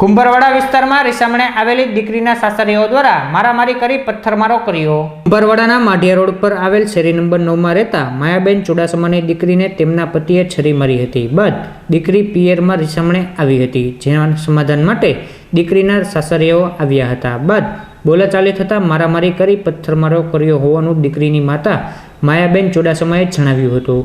કુંભરવાડા વિસ્તારમાં રીસામણે આવેલી દીકરીના સાસરીઓ દ્વારા મારામારી કરી પથ્થરમારો કર્યો. કુંભરવાડાના માઢિયા રોડ પર આવેલ શેરી નંબર નવમાં રહેતા માયાબેન ચુડાસમાની દીકરીને તેમના પતિએ છરી મારી હતી. બાદ દીકરી પિયરમાં રીસામણે આવી હતી જેના સમાધાન માટે દીકરીના સાસરીઓ આવ્યા હતા. બાદ બોલાચાલી થતાં મારામારી કરી પથ્થરમારો કર્યો હોવાનું દીકરીની માતા માયાબેન ચુડાસમાએ જણાવ્યું હતું.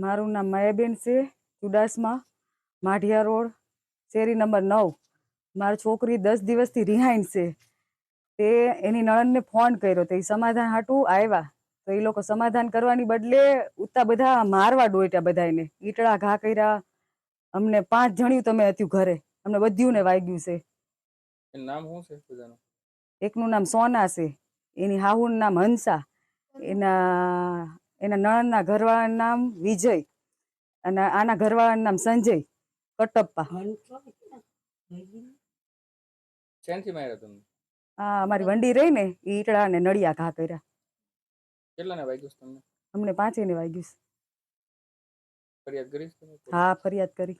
મારું નામ માયાબેન છે ચુડાસમા માઢિયા રોડ શેરી નંબર નવ. મારી છોકરી દસ દિવસથી રિહાઈન છે. તે એની નણંદને ફોન કર્યો તો એ સમાધાન હાટું આવ્યા. તો એ લોકો સમાધાન કરવાની બદલે ઉતા બધા મારવા ડોટ્યા બધાને ઈટળા ઘા કર્યા. અમને પાંચ જણ્યું તમે હતું ઘરે. અમને બધ્યુંને વાગ્યું છે. એનું નામ શું છે એકનું નામ સોના છે. એની હાહુનું નામ હંસા. એના એના નણંદના ઘરવાળાનું નામ વિજય અને આના ઘરવાળાનું નામ સંજય. કટપ્પા. આ અમારી વંડી રહી ને ઈટડા ને નળિયા ઘા કર્યા. કેટલાને વાગ્યું તમને? અમને પાંચેયને વાગ્યું ફરિયાદ કરીશ હા ફરિયાદ કરી.